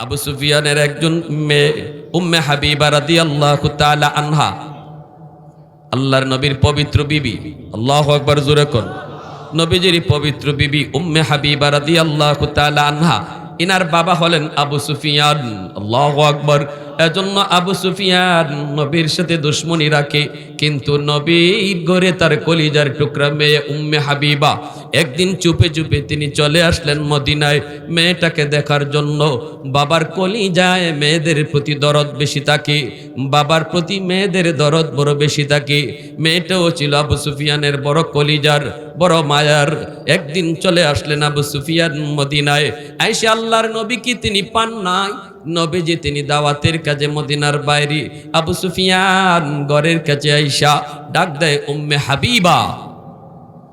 আবু সুফিয়ানের একজন মেয়ে উম্মে হাবিবা রাদি আল্লাহ আনহা। আল্লাহর নবীর পবিত্র বিবি। আল্লাহ আকবর, জোরে কর নবীজির পবিত্র বিবি উম্মে হাবিবা রাদি আল্লাহ আনহা। ইনার বাবা হলেন আবু সুফিয়ান। আল্লাহ আকবর। এজন্য আবু সুফিয়ান নবীর সাথে দুশ্মনী রাখে। কিন্তু নবীর ঘরে তার কলিজার টুকরা মেয়ে উম্মে হাবিবা। একদিন চুপে চুপে তিনি চলে আসলেন মদিনায়। মেয়েটাকে দেখার জন্য। বাবার কলিজায় মেয়েদের প্রতি দরদ বেশি থাকে বাবার প্রতি মেয়েদের দরদ বড় বেশি থাকে মেয়েটাও ছিল আবু সুফিয়ানের বড় কলিজার, বড় মায়ার। একদিন চলে আসলেন আবু সুফিয়ান মদিনায়। আইসে আল্লাহর নবী কি তিনি পান নাই। নবীজি তিনি দাওয়াতের কাজে মদিনার বাইরে। আবু সুফিয়ান ঘরের কাছে আইসা ডাক দেয়, উম্মে হাবিবা।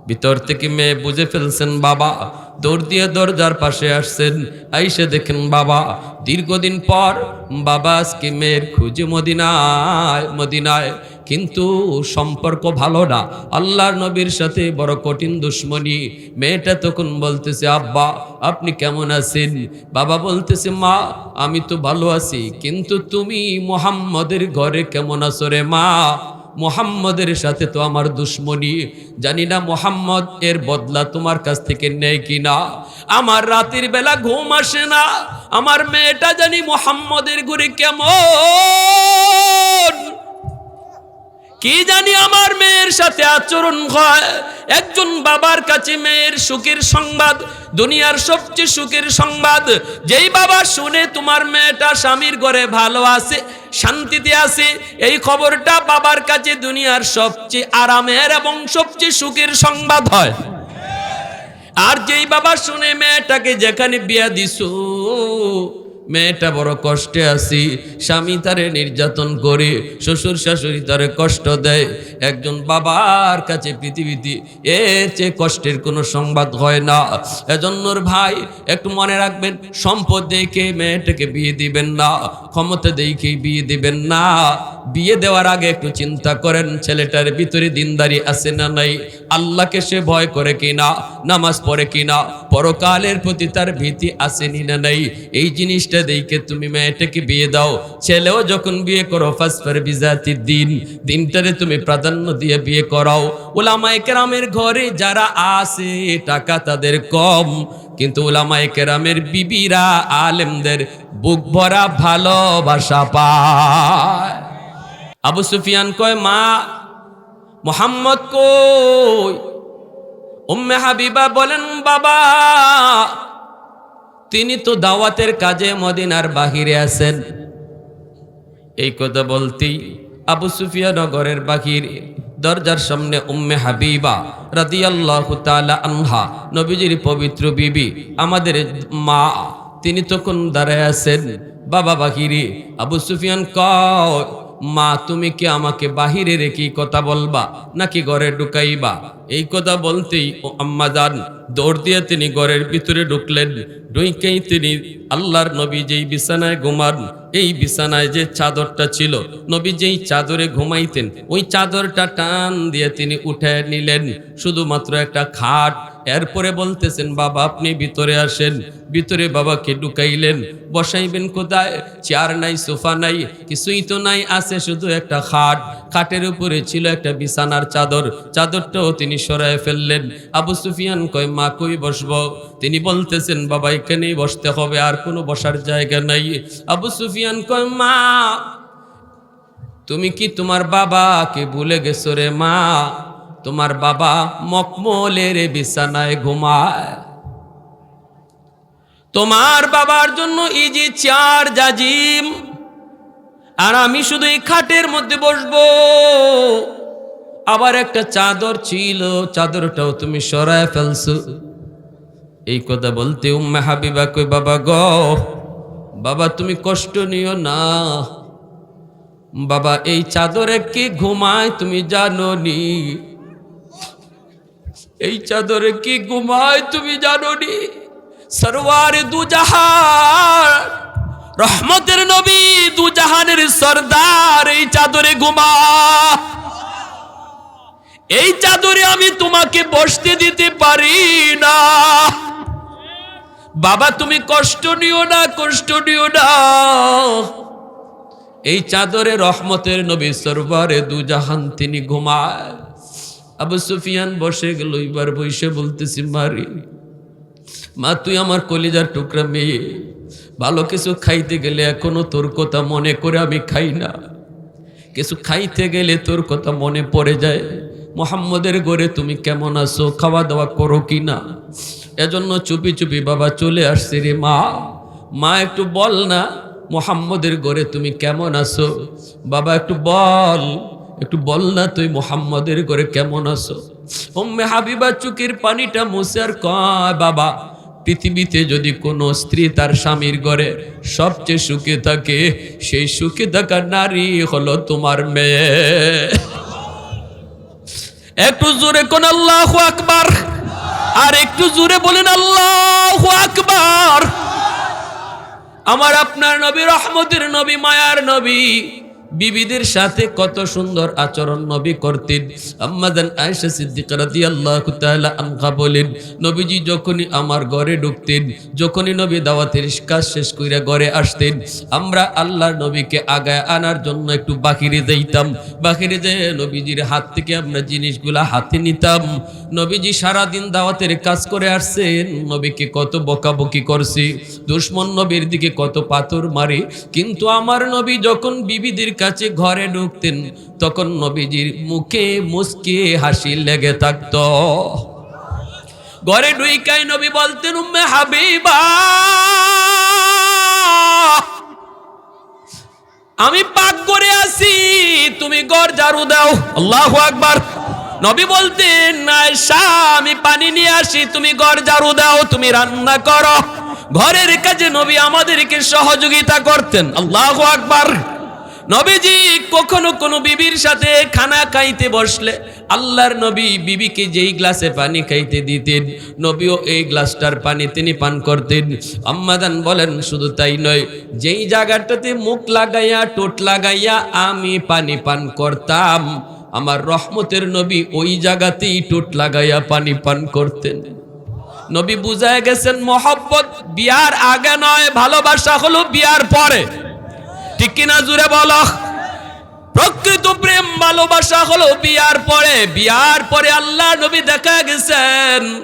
ভিতর থেকে মেয়ে বুঝে ফেলছেন বাবা। দৌড় দিয়ে দরজার পাশে আসছেন। আইসে দেখেন বাবা। দীর্ঘদিন পর বাবা আজকে মেয়ের খুঁজে মদিনায় মদিনায়। কিন্তু সম্পর্ক ভালো না। আল্লাহর নবীর সাথে বড় কঠিন দুশ্মনী। মেয়েটা তখন বলতেছে, আব্বা, আপনি কেমন আছেন? বাবা বলতেছে, মা, আমি তো ভালো আছি। কিন্তু তুমি মোহাম্মদের ঘরে কেমন আছো রে মা? মোহাম্মদের সাথে তো আমার দুশ্মনী। জানি না মোহাম্মদ এর বদলা তোমার কাছ থেকে নেয় কিনা। আমার রাতের বেলা ঘুম আসে না। আমার মেয়েটা জানি মোহাম্মদের ঘুরে কেমন। কি জানি আমার মেয়ের সাথে আচরণ হয়? একজন বাবার কাছে মেয়ের সুখের সংবাদ, দুনিয়ার সবচেয়ে সুখের সংবাদ। যেই বাবা শুনে তোমার মেয়েটা স্বামীর ঘরে ভালো আছে, শান্তিতে আছে, এই খবরটা বাবার কাছে দুনিয়ার সবচেয়ে আরামের এবং সবচেয়ে সুখের সংবাদ হয়। আর যেই বাবা শুনে মেয়েটাকে যেখানে বিয়া দিছো মেয়েটা বড় কষ্টে আছি। স্বামী তারে নির্যাতন করে, শ্বশুর শাশুড়ি তারে কষ্ট দেয়। একজন বাবার কাছে পৃথিবীতে এর চেয়ে কষ্টের কোনো সংবাদ হয় না। এজন্যর ভাই, একটু মনে রাখবেন, সম্পদ দেখে মেয়েটাকে বিয়ে দিবেন না, ক্ষমতা দেখে বিয়ে দিবেন না। বিয়ে দেওয়ার আগে একটু চিন্তা করেন, ছেলেটার ভিতরে দিনদারি আছে না নাই? আল্লাহকে সে ভয় করে কিনা, নামাজ পড়ে কিনা? পরকালের প্রতি তার ভীতি আসেনি না নাই? এই জিনিসটা দেখে তুমি মেয়েটাকে বিয়ে দাও। ছেলেও যখন বিয়ে করো, ফাসফার বিজাতি দিন। দিনটারে তুমি প্রাধান্য দিয়ে বিয়ে করাও। ওলামায়ে কেরামের ঘরে যারা আসে টাকা তাদের কম। কিন্তু ওলামায়ে কেরামের বিবিরা, আলেমদের বুক ভরা ভালোবাসা পায়। আবু সুফিয়ান কয়, মা, মোহাম্মদ কই? উম্মে হাবিবা বলেন, বাবা তিনি তো দাওয়াতের কাজে মদিনার বাহিরে আছেন। এই কথা বলতেই আবু সুফিয়া নগরের বাহিরে দরজার সামনে উম্মে হাবিবা রাদিয়াল্লাহু তাআলা আনহা, নবীজির পবিত্র বিবি, আমাদের মা, তিনি তখন দাঁড়ায় আছেন। বাবা বাহিরে, আবু সুফিয়ান কয় মা, তুমি কি আমাকে বাহিরে রেখে কথা বলবা নাকি ঘরে ঢুকাইবা? এই কথা বলতেই ও আম্মা যান, দৌড় দিয়ে তিনি ঘরের ভিতরে ঢুকলেন। ঢুকেই তিনি আল্লাহর নবী যেই বিছানায় ঘুমান, এই বিছানায় যে চাদরটা ছিল, নবী যেই চাদরে ঘুমাইতেন, ওই চাদরটা টান দিয়ে তিনি উঠে নিলেন। শুধুমাত্র একটা খাট এরপরে বলতেছেন, বাবা, আপনি ভিতরে আসেন। ভিতরে বাবাকে ঢুকাইলেন। বসাইবেন কোথায়? চেয়ার নাই, সোফা নাই, কিছুই তো নাই, আছে শুধু একটা খাট। খাটের উপরে ছিল একটা বিছানার চাদর। চাদরটাও তিনি সরায় ফেললেন। আবু সুফিয়ান কয়, মা, কই বসবো? তিনি বলতেছেন, বাবা, এখানেই বসতে হবে, আর কোনো বসার জায়গা নাই। আবু সুফিয়ান কয়, মা, তুমি কি তোমার বাবাকে ভুলে গেছো রে মা? তোমার বাবা মকমলের বিছানায় ঘুমায়। তোমার বাবার জন্য ইজি চার জাজিম। আর আমি শুধু এই খাটের মধ্যে বসবো। আবার একটা চাদর ছিল, চাদরটাও তুমি সরায় ফেলছো। এই কথা বলতে উম্মা হাবিবা কই বাবা গ, বাবা তুমি কষ্ট নিও না। বাবা, এই চাদরে কি ঘুমায় তুমি জানো নি? এই চাদরে কি ঘুমায় তুমি জানো নি সরওয়ার দু রহমতের নবী দু জাহানের সর্দার, এই চাদরে ঘুমা এই চাদরে আমি তোমাকে বসতে দিতে পারি না। বাবা, তুমি কষ্ট নিও না, কষ্ট নিও না। এই চাদরে রহমতের নবী সরবারে দু জাহান তিনি ঘুমায়। আবু সুফিয়ান বসে গেল, এবার বসে বলতেছি, মারি, মা, তুই আমার কলিজার টুকরা মেয়ে, ভালো কিছু খাইতে গেলে এখনও তোর কথা মনে করে আমি খাই না। কিছু খাইতে গেলে তোর কথা মনে পড়ে যায়। মোহাম্মদের গড়ে তুমি কেমন আছো খাওয়া দাওয়া করো কি না? এজন্য চুপি চুপি বাবা চলে আসছে, রে মা মা, একটু বল না, মোহাম্মদের গড়ে তুমি কেমন আছো? বাবা, একটু বল। একটু বল না তুই মোহাম্মদের ঘরে কেমন আছো? উম্মে হাবিবা চুকির পানিটা মুছে আর কয়, বাবা, পৃথিবীতে যদি কোনো স্ত্রী তার স্বামীর ঘরে সবচেয়ে সুখে থাকে, সেই সুখে থাকা নারী হলো তোমার মেয়ে। একটু জোরে কোন আল্লাহ আকবার, আর একটু জোরে বলেন আল্লাহ আকবার। আমার আপনার নবী, রহমতের নবী, মায়ার নবী বিবিদের সাথে কত সুন্দর আচরণ নবী করতেন। আম্মাদান আয়েশা সিদ্দিকা রাদিয়াল্লাহু তাআলা আনহা বলেন, নবীজি যখনই আমার ঘরে ঢুকতেন, যখনই নবী দাওয়াতের কাজ শেষ কইরা ঘরে আসতেন, আমরা আল্লাহর নবীকে আগায় আনার জন্য একটু বাকিরে যাইতাম। বাকিরে যেয়ে নবীজির হাত থেকে আমরা জিনিসগুলা হাতে নিতাম। নবীজি সারাদিন দাওয়াতের কাজ করে আসছেন, নবীকে কত বকাবকি করছি, দুশ্মন নবীর দিকে কত পাথর মারি। কিন্তু আমার নবী যখন বিবিদের কাছে ঘরে ঢুকতেন, তখন নবীজির মুখে মুসকে হাসি লেগে থাকত। ঘরে ঢুইকাই নবী বলতেন, উম্মে হাবিবা! আমি পাক করে আসি তুমি গড় ঝাড়ু দাও। আল্লাহ আকবার! নবী বলতেন, আয়েশা, আমি পানি নিয়ে আসি, তুমি গড় ঝাড়ু দাও, তুমি রান্না করো। ঘরের কাজে নবী আমাদেরকে সহযোগিতা করতেন, আল্লাহ আকবার! নবীজি কখনো কোনো বিবির সাথে খানা খাইতে বসলে আল্লাহর নবী বিবিকে যেই গ্লাসে পানি খাইতে দিতেন, নবীও এই গ্লাসটার পানি তিনি পান করতেন। আম্মাদান বলেন, শুধু তাই নয়, যেই জায়গাটাতে মুখ লাগাইয়া টোট লাগাইয়া আমি পানি পান করতাম, আমার রহমতের নবী ওই জায়গাতেই টোট লাগাইয়া পানি পান করতেন। নবী বুঝায় গেছেন, মহব্বত বিয়ার আগে নয়, ভালোবাসা হলো বিয়ার পরে। ঠিক কিনা জুড়ে বলো? প্রকৃত প্রেম ভালোবাসা হলো বিয়ার পরে। বিয়ার পরে আল্লাহ নবী দেখা গেছেন।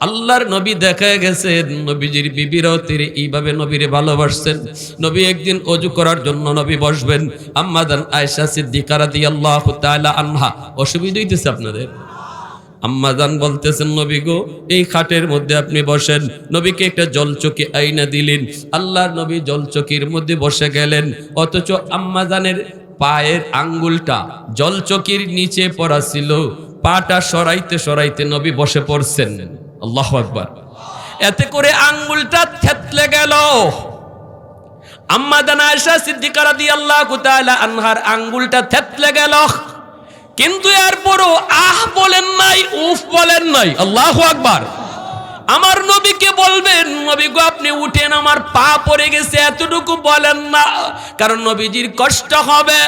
আল্লাহর নবী দেখা গেছেন। নবীজির বিবিরাও তিনি এইভাবে নবীরে ভালোবাসছেন। নবী একদিন অজু করার জন্য নবী বসবেন। আম্মাদান আয়েশা সিদ্দিকা রাদিয়াল্লাহু তাআলা আনহা। অসুবিধা হইতেছে আপনাদের? আম্মাজান বলতেছেন, নবী গো, এই খাটের মধ্যে আপনি বসেন। নবীকে একটা জলচকি আইনা দিলেন। আল্লাহর নবী জলচকির মধ্যে বসে গেলেন। অথচ আম্মাজানের পায়ের আঙ্গুলটা জলচকির নিচে পড়া ছিল। পাটা সরাইতে সরাইতে নবী বসে পড়ছেন। আল্লাহ আকবার। এতে করে আঙ্গুলটা থেতলে গেল। আম্মাদান আয়েশা সিদ্দিকা রাদিয়াল্লাহু তাআলা আনহার আঙ্গুলটা থেতলে গেল। কিন্তু এরপরও আহ বলেন নাই উফ বলেন নাই। আল্লাহ আকবার। আমার নবীকে বলবেন, নবী গো, আপনি উঠেন, আমার পা পড়ে গেছে, এতটুকু বলেন না। কারণ নবীজির কষ্ট হবে,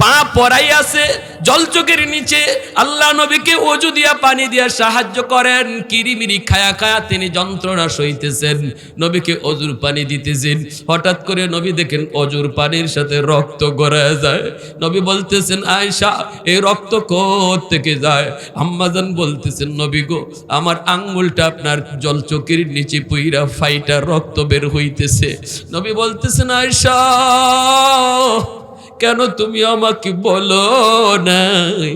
পা পড়াই আছে জলচোখের নিচে। আল্লাহ নবীকে অজু দিয়া, পানি দিয়া সাহায্য করেন, কিরিমিরি খায়া খায়া তিনি যন্ত্রণা সইতেছেন, নবীকে অজুর পানি দিতেছেন। হঠাৎ করে নবী দেখেন অজুর পানির সাথে রক্ত গড়ায় যায়। নবী বলতেছেন আয়সা এই রক্ত কোথ থেকে যায়? আম্মাজান বলতেছেন, নবী গো, আমার আঙ্গুলটা আপনার জলচোখের নিচে পুইরা ফাইটা রক্ত বের হইতেছে। নবী বলতেছেন আয়সা কেন তুমি আমাকে বলো নাই?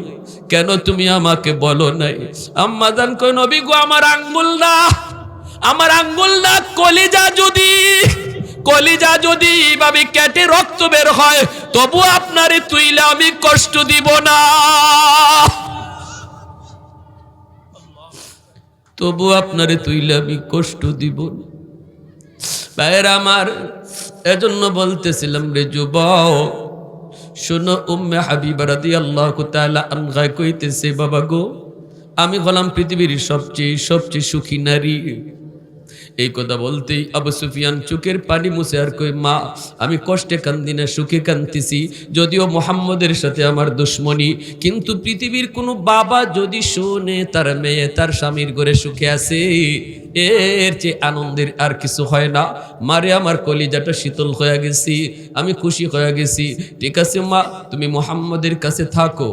কেন তুমি আমাকে বলো নাই? আম্মাজান কই নবী গো, আমার আঙ্গুল না আমার আঙ্গুল না কলিজা যদি কলিজা যদি এইভাবে কেটে রক্ত বের হয়, তবু আপনারে তুইলে আমি কষ্ট দিব না। তবু আপনারে তুইলে আমি কষ্ট দিব বাইর আমার, এজন্য বলতেছিলাম রে যুব শোনো, উম্মে হাবিবা রাদিয়াল্লাহু তাআলা আনহা কইতেছে, বাবা গো, আমি হলাম পৃথিবীর সবচেয়ে সবচেয়ে সুখী নারী। এই কথা বলতেই আবু সুফিয়ান চোখের পানি মুছে আর কই মা, আমি কষ্টে কান্দি না সুখে কান্দিছি যদিও মোহাম্মদের সাথে আমার দুশ্মনী, কিন্তু পৃথিবীর কোনো বাবা যদি শোনে, তার মেয়ে, তার স্বামীর ঘরে সুখে আছে, এর চেয়ে আনন্দের আর কিছু হয় না। মারে, আমার কলিজাটা শীতল হয়ে গেছি, আমি খুশি হয়ে গেছি। ঠিক আছে, মা, তুমি মোহাম্মদের কাছে থাকো,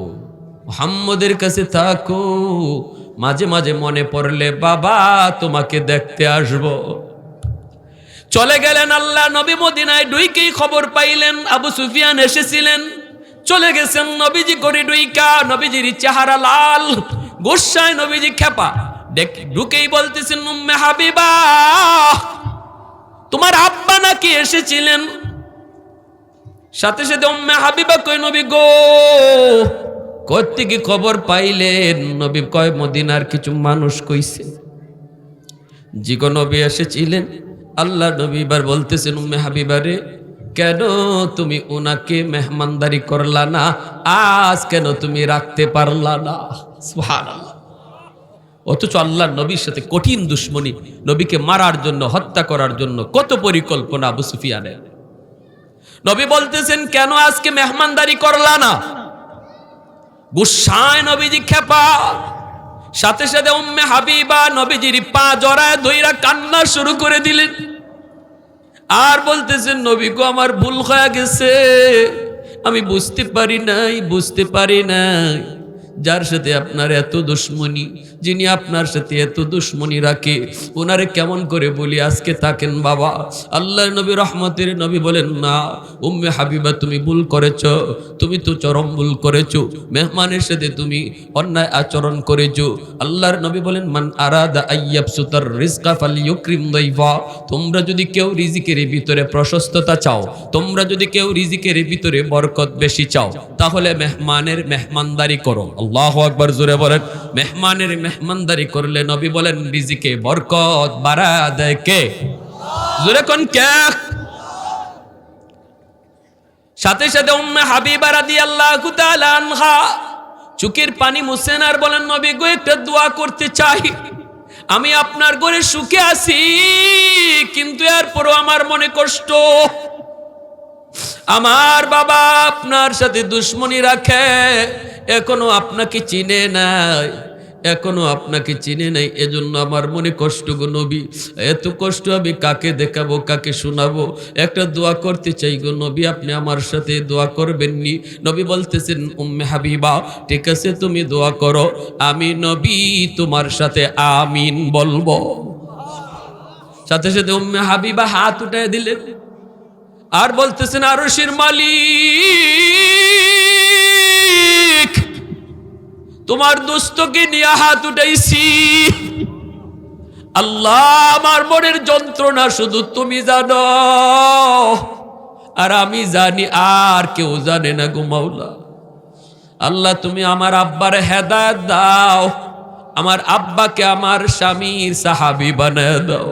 মোহাম্মদের কাছে থাকো। মাঝে মাঝে মনে পড়লে, বাবা, তোমাকে দেখতে আসব। চলে গেলেন আল্লাহ, নবী মদিনায় ডুইকেই খবর পাইলেন, আবু সুফিয়ান এসেছিলেন। চলে গেছেন নবীজি করে ডুইকা, নবীজির চেহারা লাল, গোসায় নবীজি খেপা। ঢুকেই বলতেছেন হাবিবা, তোমার আব্বা নাকি এসেছিলেন? সাথে সাথে, উম্মে হাবিবা কই নবী গো? কি খবর পাইলেন, নবী কয়, মদিনার কিছু মানুষ কইছে। জিগো নবী এসেছিলেন, আল্লাহ নবী এবার বলতেছেন, উম্মে হাবিবারে, কেন তুমি ওনাকে মেহমানদারি করলা না? আজ কেন তুমি রাখতে পারলা না? অথচ আল্লাহ নবীর সাথে কঠিন দুশ্মনী, নবীকে মারার জন্য, হত্যা করার জন্য কত পরিকল্পনা আবু সুফিয়ানের। নবী বলতেছেন, কেন আজকে মেহমানদারি করলা না? গুসায় নবীজি খেপা। সাথে সাথে উম্মে হাবিবা নবীজির পা জড়ায় দইরা কান্না শুরু করে দিলেন। আর বলতেছেন, নবী গো, আমার ভুল হয়ে গেছে। আমি বুঝতে পারি নাই, বুঝতে পারি নাই। যার সাথে আপনার এত দুশ্মনী, যিনি আপনার সাথে এত দুশ্মনী রাখে, ওনারে কেমন করে বলি, আজকে থাকেন বাবা। আল্লাহ নবী রহমতের নবী বলেন, না, উম্মে হাবিবা, তুমি ভুল করেছ, তুমি তো চরম ভুল করেছ, মেহমানের সাথে তুমি অন্যায় আচরণ করেছ। আল্লাহর নবী বলেন, মান আরাদা আইয়াব সুতার রিজকা ফালিয়ুকরিম দাইফা। তোমরা যদি কেউ রিজিকের ভিতরে প্রশস্ততা চাও, তোমরা যদি কেউ রিজিকের ভিতরে বরকত বেশি চাও, তাহলে মেহমানের মেহমানদারি করো। আল্লাহ আকবার জোরে বলেন, মেহমানের মেহমানদারি করলে নবী বলেন, রিজিকে বরকত বাড়া দেয় কে? জোরে কোন কে? সাথে সাথে উম্মে হাবিবা রাদিয়াল্লাহু তাআলা আনহা চুকের পানি মুছেন আর বলেন, নবী গো, একটা দোয়া করতে চাই। আমি আপনার ঘরে সুখে আছি, কিন্তু এরপরও আমার মনে কষ্ট। আমার বাবা আপনার সাথে দুশ্মনী রাখে, এখনও আপনাকে চিনে নাই, এখনও আপনাকে চিনে নাই, এজন্য আমার মনে কষ্ট গো নবী। এত কষ্ট আমি কাকে দেখাবো, কাকে শোনাবো? একটা দোয়া করতে চাই গো নবী, আপনি আমার সাথে দোয়া করবেননি। নবী বলতেছেন, উম্মে হাবিবা, ঠিক আছে, তুমি দোয়া করো। আমি নবী, তোমার সাথে আমিন বলব। সাথে সাথে উম্মে হাবিবা হাত উঠায় দিলেন। আর বলতেছেন আরশের মালিক, তোমার দোস্তকে নিয়ে হাত উঠাইছি। আল্লাহ, আমার মনের যন্ত্রণা শুধু তুমি জানো, আর আমি জানি আর কেউ জানে না গো মাওলা। আল্লাহ, তুমি আমার আব্বার হেদায়ত দাও, আমার আব্বাকে আমার স্বামীর সাহাবি বানায় দাও।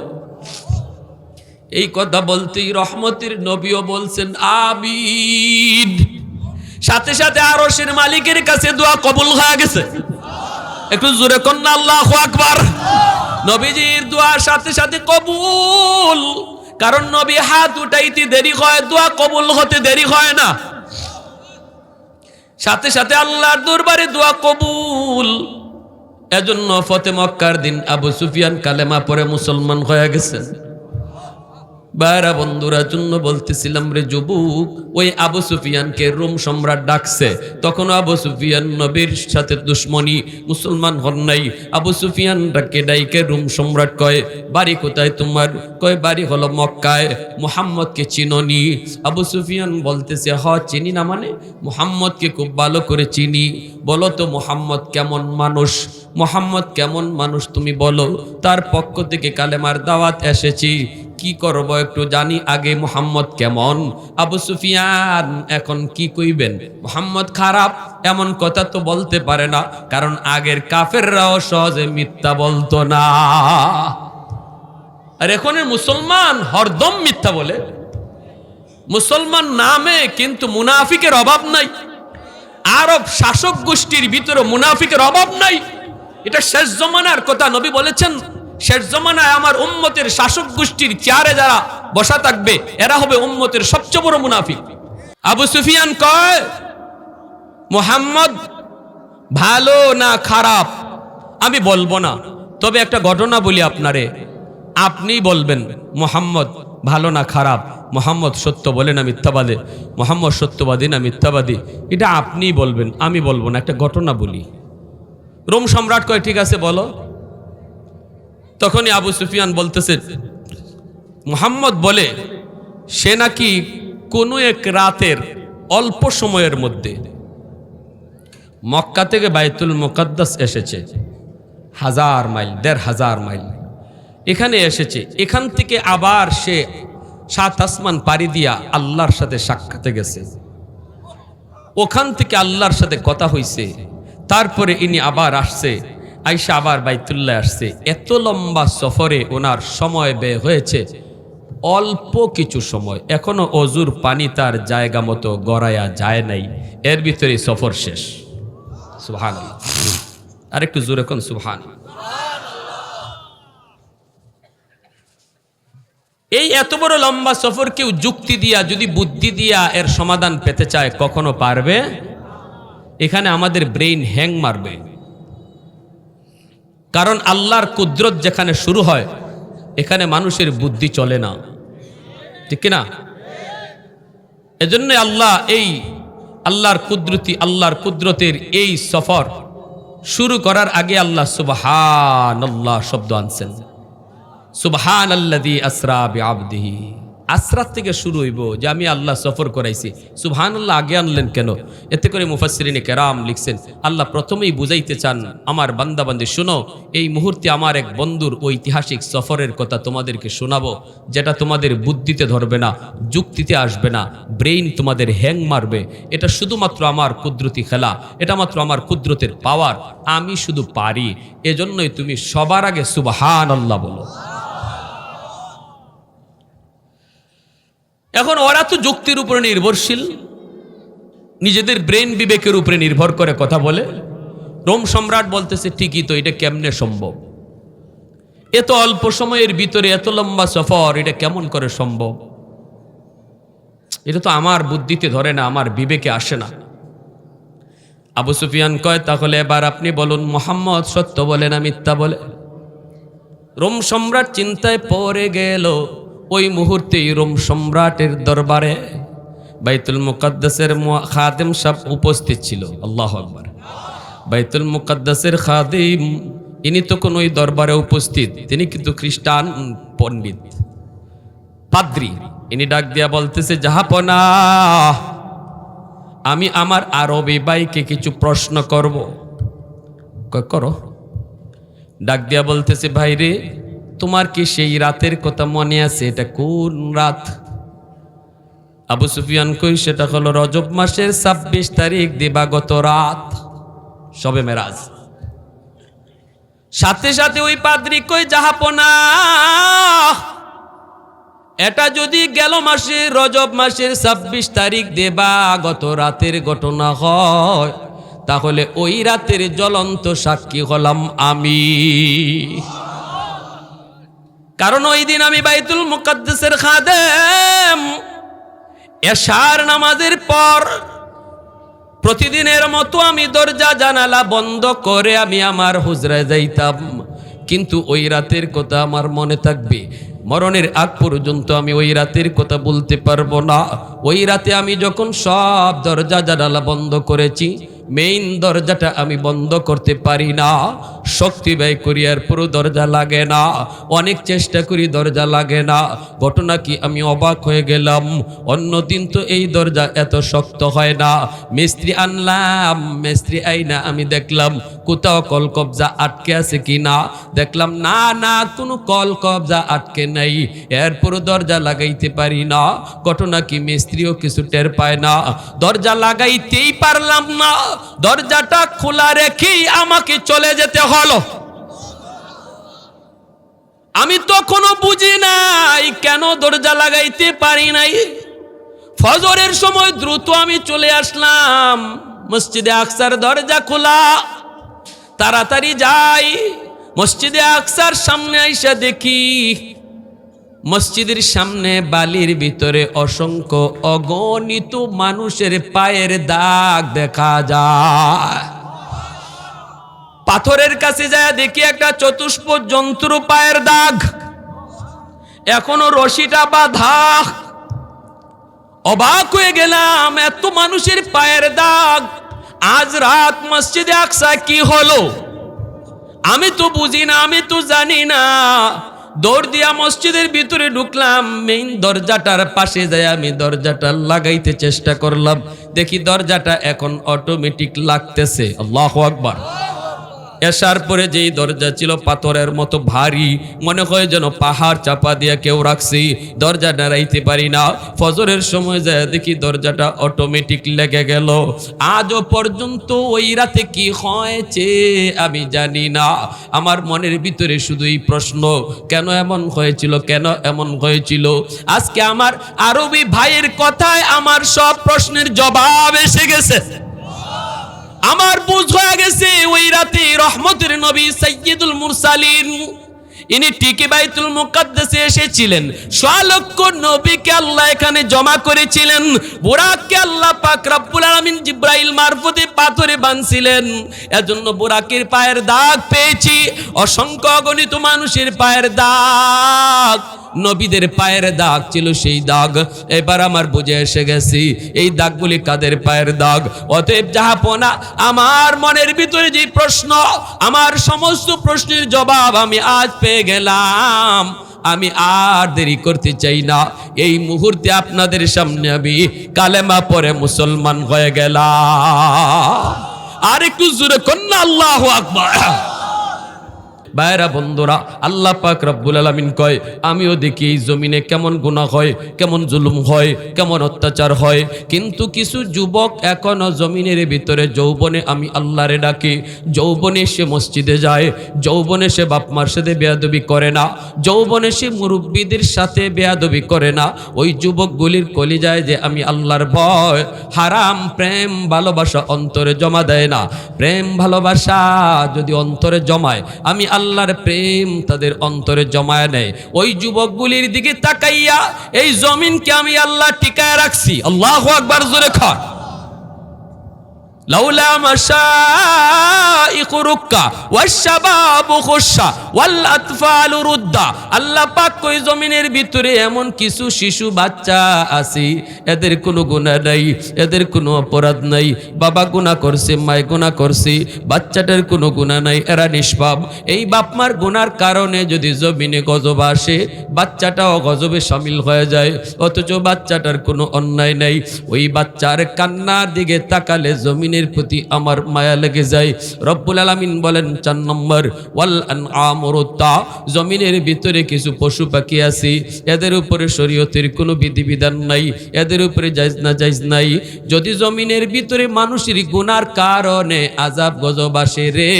এই কথা বলতেই রহমতের নবীও বলছেন, আমিন। সাথে সাথে আরশের মালিকের কাছে দোয়া কবুল হয়ে গেছে। একটু জোরে কন্যা, আল্লাহ আকবার। নবীজির দোয়ার সাথে সাথে কবুল। কারণ নবী হাত উঠাইতে দেরি হয়, দোয়া কবুল হতে দেরি হয় না। সাথে সাথে আল্লাহর দরবারে দোয়া কবুল। এজন্য ফতে মক্কার দিন আবু সুফিয়ান কালেমা পরে মুসলমান হয়ে গেছেন। বাইরা বন্ধুরা, জন্য বলতেছিলাম রে যুবক, ওই আবু সুফিয়ানকে রোম সম্রাট ডাকছে। তখন আবু সুফিয়ান নবীর সাথে দুশ্মনী, মুসলমান হন নাই। আবু সুফিয়ান ডাকে ডাইকে রোম সম্রাট কয়, বাড়ি কোথায় তোমার? কয়, বাড়ি হলো মক্কায়। মোহাম্মদকে চিননি। আবু সুফিয়ান বলতেছে, হ, চিনি না মানে? মোহাম্মদকে খুব ভালো করে চিনি। বলো তো, মোহাম্মদ কেমন মানুষ? মোহাম্মদ কেমন মানুষ তুমি বলো। তার পক্ষ থেকে কালেমার দাওয়াত এসেছি। কি করব একটু জানি আগে মোহাম্মদ কেমন? আবু সুফিয়ান এখন কি কইবেন? মোহাম্মদ খারাপ, এমন কথা তো বলতে পারে না, কারণ আগের কাফেররাও সহজে মিথ্যা বলতো না। আর এখনের মুসলমান হরদম মিথ্যা বলে। মুসলমান নামে কিন্তু মুনাফিকের অভাব নাই। আরব শাসক গোষ্ঠীর ভিতরে মুনাফিকের অভাব নাই। এটা শেষ জমানার কথা নবী বলেছেন। শেষ জমানায় আমার উম্মতের শাসক গোষ্ঠীর চেয়ারে যারা বসা থাকবে, এরা হবে উম্মতের সবচেয়ে বড় মুনাফিক। আবু সুফিয়ান কয়, মোহাম্মদ, ভালো না খারাপ? আমি বলব না। তবে একটা ঘটনা বলি আপনারে। আপনি বলবেন, মোহাম্মদ, ভালো না খারাপ? মোহাম্মদ সত্য বলে না মিথ্যাবাদে? মোহাম্মদ সত্যবাদী না মিথ্যাবাদী? এটা আপনিই বলবেন, আমি বলব না। একটা ঘটনা বলি। রোম সম্রাট কয়, ঠিক আছে, বলো। তখনই আবু সুফিয়ান বলতেছে, মোহাম্মদ বলে, সে নাকি কোনো এক রাতের অল্প সময়ের মধ্যে মক্কা থেকে বাইতুল মোকাদ্দাস এসেছে, হাজার মাইল, দেড় হাজার মাইল। এখানে এসেছে, এখান থেকে আবার সে সাত আসমান পাড়ি দিয়া আল্লাহর সাথে সাক্ষাতে গেছে। ওখান থেকে আল্লাহর সাথে কথা হইছে, তারপরে ইনি আবার আসছে আইসা আবার বাইতুল্লাহ আসছে। এত লম্বা সফরে ওনার সময় ব্যয় হয়েছে। অল্প কিছু সময়। এখনও অজুর পানি তার জায়গা মতো গড়ায়া যায় নাই। এর ভিতরে সফর শেষ। সুহান আর একটু জোরে কোন সুহান এই এত বড় লম্বা সফর কেউ যুক্তি দিয়া, যদি বুদ্ধি দিয়া এর সমাধান পেতে চায়, কখনো পারবে? এখানে আমাদের ব্রেইন হ্যাং মারবে। কারণ আল্লাহর কুদরত যেখানে শুরু হয়, এখানে মানুষের বুদ্ধি চলে না। ঠিক না এজন্য আল্লাহ এই আল্লাহর কুদরতি, আল্লাহর কুদরতের এই সফর শুরু করার আগে আল্লাহ সুবহান আল্লাহ শব্দ আনছেন। সুবহান আল্লাদি আসরা আবদিহি আসরাত থেকে শুরু হইব যে আমি আল্লাহ সফর করাইছি। সুবহান আল্লাহ আগে আনলেন কেন? এতে করে মুফাসরিনে কেরাম লিখছেন, আল্লাহ প্রথমেই বুঝাইতে চান, আমার বান্দাবান্দি, শুনো, এই মুহূর্তে আমার এক বন্ধুর ঐতিহাসিক সফরের কথা তোমাদেরকে শোনাবো, যেটা তোমাদের বুদ্ধিতে ধরবে না, যুক্তিতে আসবে না, ব্রেইন তোমাদের হ্যাং মারবে। এটা শুধুমাত্র আমার কুদরতি খেলা, এটা মাত্র আমার কুদরতের পাওয়ার, আমি শুধু পারি। এজন্যই তুমি সবার আগে সুবহান আল্লাহ বলো। এখন ওরা তো যুক্তির উপরে নির্ভরশীল। নিজেদের ব্রেন বিবেকের উপরে নির্ভর করে কথা বলে। রোম সম্রাট বলতেছে, ঠিকই তো, এটা কেমনে সম্ভব? এত অল্প সময়ের ভিতরে, এত লম্বা সফর, এটা কেমন করে সম্ভব? এটা তো আমার বুদ্ধিতে ধরে না, আমার বিবেকে আসে না। আবু সুফিয়ান কয়, তাহলে এবার আপনি বলুন, মোহাম্মদ সত্য বলে না মিথ্যা বলে? রোম সম্রাট চিন্তায় পড়ে গেল। ওই মুহূর্তেই রোম সম্রাটের দরবারে বাইতুল মুকাদ্দাসের খাদেম সব উপস্থিত ছিল। আল্লাহ আকবার। বাইতুল মুকাদ্দাসের খাদিম, ইনি তখন ওই দরবারে উপস্থিত। তিনি কিন্তু খ্রিস্টান পণ্ডিত। পাদ্রি, ইনি ডাক দিয়া বলতেছে, জাহাপনা, আমি আমার আরবি বাইকে কিছু প্রশ্ন করব। করো। ডাক দিয়া বলতেছে ভাই রে তোমার কি সেই রাতের কথা মনে আছে? এটা কোন রাত? আবু সুফিয়ান কই, সেটা হলো রজব মাসের ছাব্বিশ তারিখ, দিবাগত রাত। সবে মেরাজ। সাথে সাথে ওই পাদ্রি কই যাহাপনা এটা যদি গেল মাসে, রজব মাসের ছাব্বিশ তারিখ দেবা গত রাতের ঘটনা হয়, তাহলে ওই রাতের জ্বলন্ত সাক্ষী হলাম আমি। কারণ ওই দিন আমি বাইতুল মুকাদ্দাসের খাদেম। এশার নামাজের পর প্রতিদিনের মতো আমি দরজা জানালা বন্ধ করে আমি আমার হুজরায় যাইতাম। কিন্তু ওই রাতের কথা আমার মনে থাকবে। মরণের আগ পর্যন্ত আমি ওই রাতের কথা বলতে পারব না। ওই রাতে আমি যখন সব দরজা জানালা বন্ধ করেছি মেইন দরজাটা আমি বন্ধ করতে পারি না। শক্তি ব্যয় করি পুরো দরজা লাগে না। অনেক চেষ্টা করি, দরজা লাগে না। ঘটনা কি? আমি অবাক হয়ে গেলাম। অন্যদিন তো এই দরজা এত শক্ত হয় না। মিস্ত্রি আনলাম, মিস্ত্রি আইনা আমি দেখলাম, কোথাও কল কবজা আটকে আছে কি না দেখলাম, না না, কোনো কল কবজা আটকে নাই। এরপর দরজা লাগাইতে পারি না। ঘটনা কি? মিস্ত্রিও কিছু টের পায় না। দরজা লাগাইতেই পারলাম না। দরজাটা খোলা রেখেই আমাকে চলে যেতে হলো আমি তখনও বুঝি নাই কেন দরজা লাগাইতে পারি নাই। ফজরের সময় দ্রুত আমি চলে আসলাম। মসজিদে আকসার দরজা খোলা। তাড়াতাড়ি যাই। মসজিদে আকসার সামনে আইসা দেখি, মসজিদের সামনে বালির ভিতরে অসংখ্য অগণিত মানুষের পায়ের দাগ দেখা যায়। পাথরের কাছে যায়, দেখি একটা চতুষ্প জন্তু পায়ের দাগ। এখনও রশিটা বা বাধা। অবাক হয়ে গেলাম, এত মানুষের পায়ের দাগ। আজ রাত মসজিদে আকসা কি হলো? আমি তো বুঝি না, আমি তো জানি না। দৌড় দিয়া মসজিদের ভিতরে ঢুকলাম মেইন দরজাটার পাশে যায় আমি দরজাটা লাগাইতে চেষ্টা করলাম। দেখি দরজাটা এখন অটোমেটিক লাগতেছে। আল্লাহ আকবার। এসার পরে যেই দরজা ছিল পাথরের মতো ভারী, মনে হয় যেন পাহাড় চাপা দিয়া কেউ রাখছি, দরজা নাড়াইতে পারি না। ফজরের সময় যায় দেখি দরজাটা অটোমেটিক লেগে গেল। আজও পর্যন্ত ওই রাতে কি হয়েছে আমি জানি না। আমার মনের ভিতরে শুধু এই প্রশ্ন, কেন এমন হয়েছিল, কেন এমন হয়েছিল? আজকে আমার আরবি ভাইয়ের কথায় আমার সব প্রশ্নের জবাব এসে গেছে। আমার বুঝ হয়ে গেছে, ওই রাতে রহমতের নবী সৈয়দুল মুরসালিন, ইনি টিকে বাইতুল মুকাদ্দাসে এসেছিলেন। লক্ষ নবীকে আল্লাহ এখানে জমা করেছিলেন। বুরাককে আল্লাহ পাক রব্বুল আলামিন জিব্রাইল মারফতে পাথরে বাঁধছিলেন। এজন্য বুরাকের পায়ের দাগ পেয়েছি। অসংখ্য অগণিত মানুষের পায়ের দাগ। নবীদের পায়ের দাগ ছিল সেই দাগ। এবার আমার বুঝে এসে গেছি, এই দাগগুলি কাদের পায়ের দাগ? অতএব যাহাপনা আমার মনের ভিতরে যে প্রশ্ন, আমার সমস্ত প্রশ্নের জবাব আমি আজ পেয়ে গেলাম। আমি আর দেরি করতে চাই না। এই মুহূর্তে আপনাদের সামনে আমি কালেমা পরে মুসলমান হয়ে গেলাম। আর একটু জোরে কন্যা, আল্লাহ আকবার। ভাইরা, বন্ধুরা, আল্লাহ পাক রব্বুল আলামিন কয়, আমিও দেখি এই জমিনে কেমন গুনাহ হয়, কেমন জুলুম হয়, কেমন অত্যাচার হয়। কিন্তু কিছু যুবক এখনও জমিনের ভিতরে, যৌবনে আমি আল্লাহরে ডাকি, যৌবনে সে মসজিদে যায়, যৌবনে সে বাপ মার সাথে বেয়াদবি করে না, যৌবনে সে মুরব্বীদের সাথে বেয়াদবি করে না। ওই যুবকগুলির কলি যায় যে আমি আল্লাহর ভয়, হারাম প্রেম ভালোবাসা অন্তরে জমা দেয় না। প্রেম ভালোবাসা যদি অন্তরে জমায়, আমি আল্লাহর প্রেম তাদের অন্তরে জমায় নেয়। ওই যুবকগুলির দিকে তাকাইয়া, এই জমিনকে আমি আল্লাহ টিকায় রাখছি। আল্লাহ আকবার, জোরে খান লাউলা মাশাইকুরুক্কা ওয়াশাবাবু খুশা ওয়াল আতফালু রুদ্দা। আল্লাহ পাক জমিনের ভিতরে এমন কিছু শিশু বাচ্চা আছে, এদের কোনো গুণা নাই, এদের কোনো অপরাধ নাই। বাবা গুনাহ করছে মায় গুনাহ করছে, বাচ্চাটার কোনো গুণা নাই, এরা নিষ্পাপ। এই বাপমার গুণার কারণে যদি জমিনে গজব আসে, বাচ্চাটাও গজবে সামিল হয়ে যায়। অথচ বাচ্চাটার কোনো অন্যায় নাই। ওই বাচ্চার কান্নার দিকে তাকালে জমিনে জমিনের প্রতি আমার মায়া লেগে যায়। রব্বুল আলামিন বলেন, চার নম্বর, ওয়াল আনআমুরুত্তা জমিনের ভিতরে কিছু পশু পাখি আছে, এদের উপরে শরীয়তের কোনো বিধিবিধান নাই, এদের উপরে জায়জ না জায়জ নাই। যদি জমিনের ভিতরে মানুষের গুনার কারণে আজাব গজব আসে রে,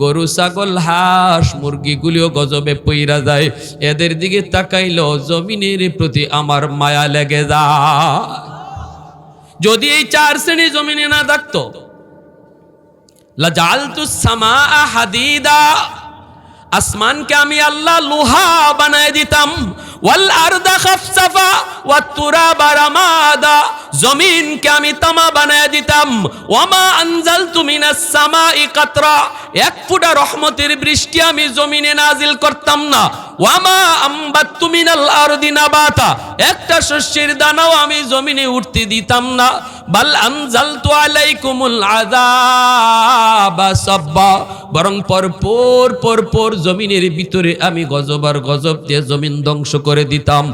গরু, ছাগল, হাঁস, মুরগিগুলিও গজবে পইরা যায়। এদের দিকে তাকাইলো জমিনের প্রতি আমার মায়া লেগে যায়। যদি এই চার শ্রেণি জমিনে না থাকতো হাদিদা, আসমানকে আমি আল্লাহ লোহা বানায় দিতাম জমিনকে আমি বানায় দিতাম, ওয়ামা এক ফুটা রহমতের বৃষ্টি আমি জমিনে নাজিল করতাম না। ওয়ামা আম্বাত্তু তুমিনাল আরদি নাবাতা। একটা শস্যের দানাও আমি জমিনে উঠতে দিতাম না। বাল আনজালতু আলাইকুমুল আযাবা সাব্বা। বরং পরপর পরপর জমিনের ভিতরে আমি গজব আর গজব দিয়ে জমিন ধ্বংস করে দিতাম।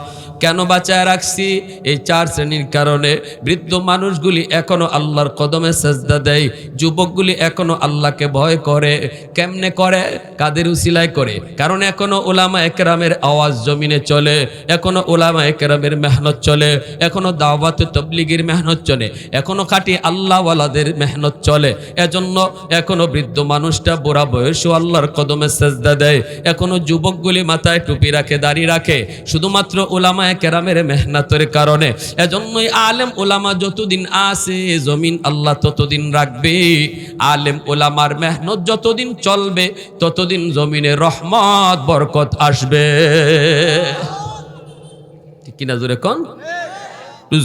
কেন বাঁচায় রাখছি? এই চার শ্রেণির কারণে বৃদ্ধ মানুষগুলি এখনও আল্লাহর কদমে সেজদা দেয়, যুবকগুলি এখনও আল্লাহকে ভয় করে। কেমনে করে? কাদের উসিলায় করে? কারণ এখনও ওলামা একরামের আওয়াজ জমিনে চলে, এখনও ওলামা একরামের মেহনত চলে, এখনও দাওয়াত তবলিগের মেহনত চলে, এখনও খাটি আল্লাহওয়ালাদের মেহনত চলে। এজন্য এখনও বৃদ্ধ মানুষটা বুড়া বয়সও আল্লাহর কদমে সেজদা দেয়, এখনও যুবকগুলি মাথায় টুপি রাখে, দাড়ি রাখে। শুধুমাত্র ওলামা কেরামের কারণে। এজন্যই আলেম ওলামা যতদিন আছে, জমিন আল্লাহ ততদিন রাখবে। আলেম ওলামার মেহনত যতদিন চলবে, ততদিন জমিনে রহমত, বরকত আসবে। ঠিক কিনা জোরে কন?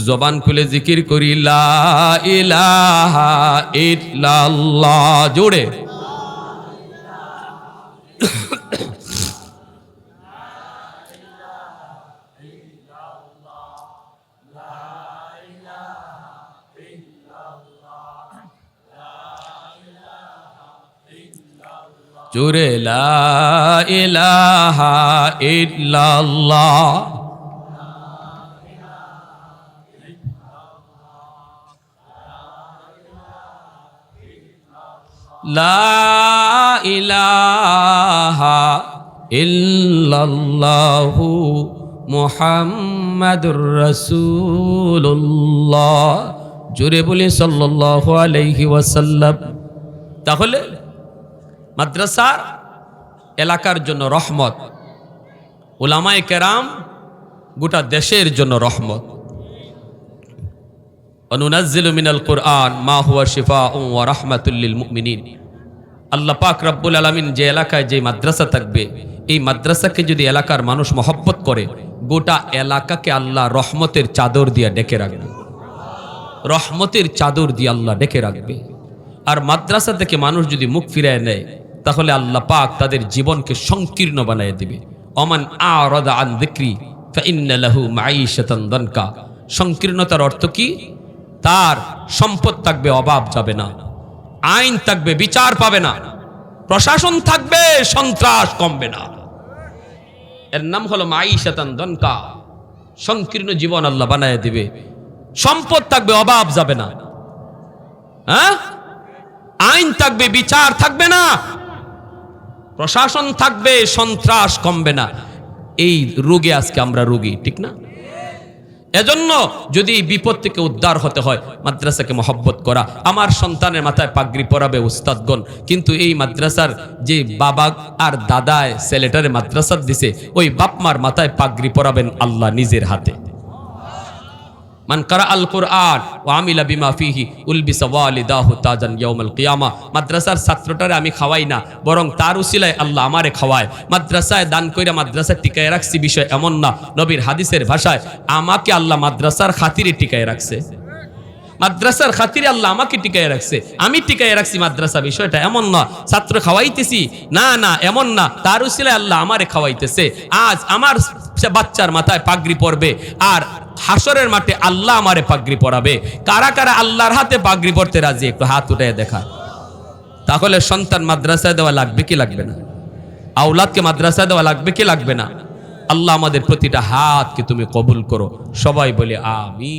জবান খুলে জিকির করি, লা জোরে। জোরে ইলাহা ইল্লাল্লাহ। লা ইলাহা ইল্লাল্লাহু মুহাম্মাদুর রাসূলুল্লাহ। জোরে বলে সাল্লাল্লাহু আলাইহি ওয়াসাল্লাম। তাহলে মাদ্রাসার এলাকার জন্য রহমত। ওলামায়ে কেরাম গোটা দেশের জন্য রহমত। অনুনাজ্জিল মিনাল কোরআন, মা হুয়া শিফা ওয়া রাহমাতুল্লিল মুমিনিন। আল্লাহ পাক রব্বুল আলামিন যে এলাকায় যে মাদ্রাসা থাকবে, এই মাদ্রাসাকে যদি এলাকার মানুষ মহব্বত করে, গোটা এলাকাকে আল্লাহ রহমতের চাদর দিয়ে ডেকে রাখবে। রহমতের চাদর দিয়ে আল্লাহ ডেকে রাখবে। আর মাদ্রাসা থেকে মানুষ যদি মুখ ফিরায় নেয় তাহলে আল্লাহ পাক তাদের জীবনকে সংকীর্ণ বানিয়ে দিবে। অমান আরাদা আন লাহু মাঈশাতান দানকা। সংকীর্ণতার অর্থ কি? তার সম্পদ থাকবে, অভাব যাবে না। আইন থাকবে, বিচার পাবে না। প্রশাসন থাকবে, সন্ত্রাস কমবে না। এর নাম হলো মাঈশাতান দনকা। সংকীর্ণ জীবন আল্লাহ বানায় দিবে। সম্পদ থাকবে, অভাব যাবে না। হ্যাঁ? আইন থাকবে, বিচার থাকবে না। প্রশাসন থাকবে, সন্ত্রাস কমবে না। এই রোগে আজকে আমরা রোগী, ঠিক না? এজন্য যদি বিপদ থেকে উদ্ধার হতে হয়, মাদ্রাসাকে মহব্বত করা। আমার সন্তানের মাথায় পাগড়ি পরাবে উস্তাদগণ, কিন্তু এই মাদ্রাসার যে বাবা আর দাদায় ছেলেটারে মাদ্রাসার দিছে, ওই বাপমার মাথায় পাগড়ি পরাবেন আল্লাহ নিজের হাতে। মান কারা আল কোরআন ও আমিলা বিমা ফিহি উলবিসা ওয়ালিদাহু তাজান ইয়াউমাল কিয়ামা। মাদ্রাসার ছাত্রটারে আমি খাওয়াই না, বরং তার উসিলায় আল্লাহ আমারে খাওয়ায়। মাদ্রাসায় দান কইরা মাদ্রাসায় টিকায় রাখছি বিষয় এমন না, নবীর হাদিসের ভাষায় আমাকে আল্লাহ মাদ্রাসার খাতিরে টিকায় রাখছে। মাদ্রাসার খাতিরে আল্লাহ আমাকে টিকায় রাখছে। আমি টিকায় রাখছি মাদ্রাসা, বিষয়টা এমন না। ছাত্র খাওয়াইতেছি। না না, এমন না। তার উসিলায় আল্লাহ আমারে খাওয়াইতেছে। আজ আমার বাচ্চার মাথায় পাগড়ি পরবে আর হাসরের মাঠে আল্লাহ আমারে পাগড়ি পরাবে। কারা কারা আল্লাহর হাতে পাগড়ি পরতে রাজি? একটু হাত উঠে দেখা। তাহলে সন্তান মাদ্রাসায় দেওয়া লাগবে কি লাগবে না? আউলাদকে মাদ্রাসায় দেওয়া লাগবে কি লাগবে না? আল্লাহ আমাদের প্রতিটা হাতকে তুমি কবুল করো। সবাই বলে আমি